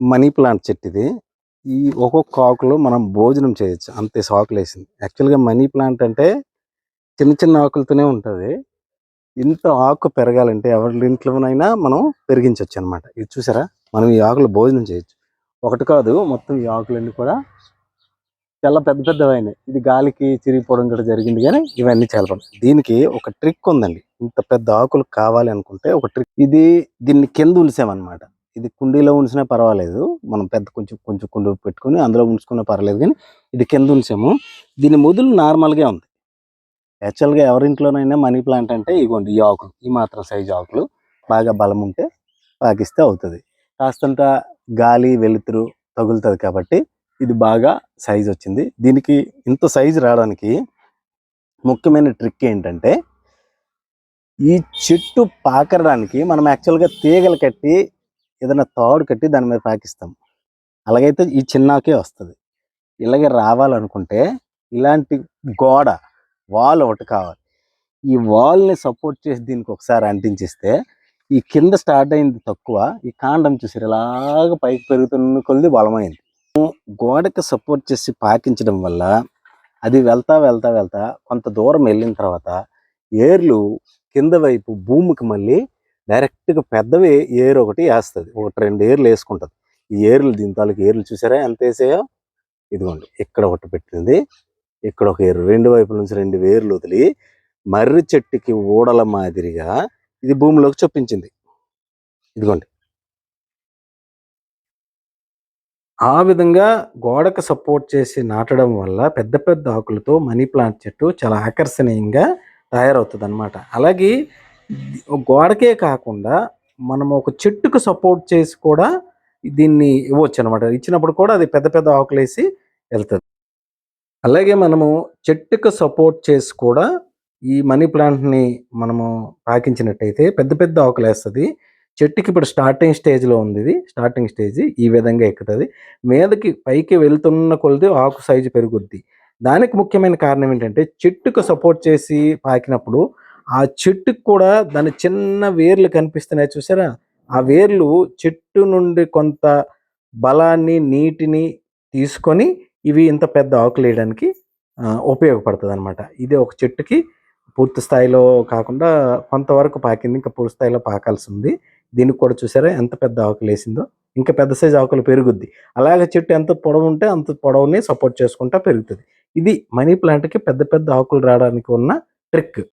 Money plant చెట్టు ఇది ఈ ఒక్కొక్క ఆకులో మనం భోజనం చేయొచ్చు. అంతే ఆకులు వేసింది. యాక్చువల్గా మనీ ప్లాంట్ అంటే చిన్న చిన్న ఆకులతోనే ఉంటుంది. ఇంత ఆకు పెరగాలంటే ఎవరి ఇంట్లోనైనా మనం పెరిగించవచ్చు అనమాట ఇది చూసారా? మనం ఈ ఆకులు భోజనం చేయొచ్చు. ఒకటి కాదు మొత్తం ఈ ఆకులన్నీ కూడా చాలా పెద్ద పెద్దవైనాయి. ఇది గాలికి చిరిగిపోవడం కూడా జరిగింది కానీ ఇవన్నీ చాలా దీనికి ఒక ట్రిక్ ఉందండి. ఇంత పెద్ద ఆకులు కావాలి అనుకుంటే ఒక ట్రిక్. ఇది దీన్ని కింద ఉలిసామన్నమాట ఇది కుండీలో ఉంచినా పర్వాలేదు. మనం పెద్ద కొంచెం కొంచెం కుండీ పెట్టుకొని అందులో ఉంచుకున్నా పర్వాలేదు కానీ ఇది కింద ఉంచాము. దీని మొదలు నార్మల్గా ఉంది. యాక్చువల్గా ఎవరింట్లోనైనా మనీ ప్లాంట్ అంటే ఇగోండి ఈ ఆకులు ఈ మాత్రం సైజు ఆకులు బాగా బలం ఉంటే పాకిస్తే అవుతుంది. కాస్తంత గాలి వెలుతురు తగులుతుంది కాబట్టి ఇది బాగా సైజ్ వచ్చింది. దీనికి ఇంత సైజు రావడానికి ముఖ్యమైన ట్రిక్ ఏంటంటే ఈ చెట్టు పాకరడానికి మనం యాక్చువల్గా తీగలు కట్టి ఏదైనా తాడు కట్టి దాని మీద పాకిస్తాం. అలాగైతే ఈ చిన్నాకే వస్తుంది. ఇలాగే రావాలనుకుంటే ఇలాంటి గోడ వాల్ ఒకటి కావాలి. ఈ వాల్ని సపోర్ట్ చేసి దీనికి ఒకసారి అంటించిస్తే ఈ కింద స్టార్ట్ అయింది తక్కువ ఈ కాండం చూసారు ఇలాగ పైకి పెరుగుతున్న కొద్ది బలమైంది. గోడకి సపోర్ట్ చేసి పాకించడం వల్ల అది వెళ్తా వెళ్తా వెళ్తా కొంత దూరం వెళ్ళిన తర్వాత ఏర్లు కింద వైపు భూమికి మళ్ళీ డైరెక్ట్గా పెద్దవి ఏరు ఒకటి వేస్తుంది ఒకటి రెండు ఏర్లు వేసుకుంటుంది. ఈ ఏర్లు దీని తాలూకు ఏర్లు చూసారా? ఎంత వేసాయో? ఇదిగోండి ఇక్కడ ఒకటి పెట్టింది. ఇక్కడ ఒక ఏరు. రెండు వైపుల నుంచి రెండు వేర్లు వదిలి మర్రి చెట్టుకి ఊడల మాదిరిగా ఇది భూమిలోకి చొప్పించింది. ఇదిగోండి. ఆ విధంగా గోడకు సపోర్ట్ చేసి నాటడం వల్ల పెద్ద పెద్ద ఆకులతో మనీ ప్లాంట్ చెట్టు చాలా ఆకర్షణీయంగా తయారవుతుంది అనమాట అలాగే గోడకే కాకుండా మనం ఒక చెట్టుకు సపోర్ట్ చేసి కూడా దీన్ని ఇవ్వచ్చు అనమాట ఇచ్చినప్పుడు కూడా అది పెద్ద పెద్ద ఆకులేసి వెళ్తుంది. అలాగే మనము చెట్టుకు సపోర్ట్ చేసి కూడా ఈ మనీ ప్లాంట్ని మనము పాకించినట్టయితే పెద్ద పెద్ద ఆకులు వేస్తుంది చెట్టుకి ఇప్పుడు స్టార్టింగ్ స్టేజ్లో ఉంది ఇది. స్టార్టింగ్ స్టేజ్ ఈ విధంగా ఎక్కుతుంది. మీదకి పైకి వెళ్తున్న కొలది ఆకు సైజు పెరుగుద్ది. దానికి ముఖ్యమైన కారణం ఏంటంటే చెట్టుకు సపోర్ట్ చేసి పాకినప్పుడు ఆ చెట్టుకు కూడా దాని చిన్న వేర్లు కనిపిస్తున్నాయి చూసారా? ఆ వేర్లు చెట్టు నుండి కొంత బలాన్ని నీటిని తీసుకొని ఇవి ఇంత పెద్ద ఆకులు వేయడానికి ఉపయోగపడుతుంది అనమాట ఇది ఒక చెట్టుకి పూర్తి స్థాయిలో కాకుండా కొంతవరకు పాకింది ఇంకా పూర్తి స్థాయిలో పాకాల్సి ఉంది దీనికి కూడా చూసారా ఎంత పెద్ద ఆకులు వేసిందో. ఇంకా పెద్ద సైజు ఆకులు పెరుగుద్ది. అలాగే చెట్టు ఎంత పొడవు ఉంటే అంత పొడవుని సపోర్ట్ చేసుకుంటా పెరుగుతుంది. ఇది మనీ ప్లాంట్కి పెద్ద పెద్ద ఆకులు రావడానికి ఉన్న ట్రిక్.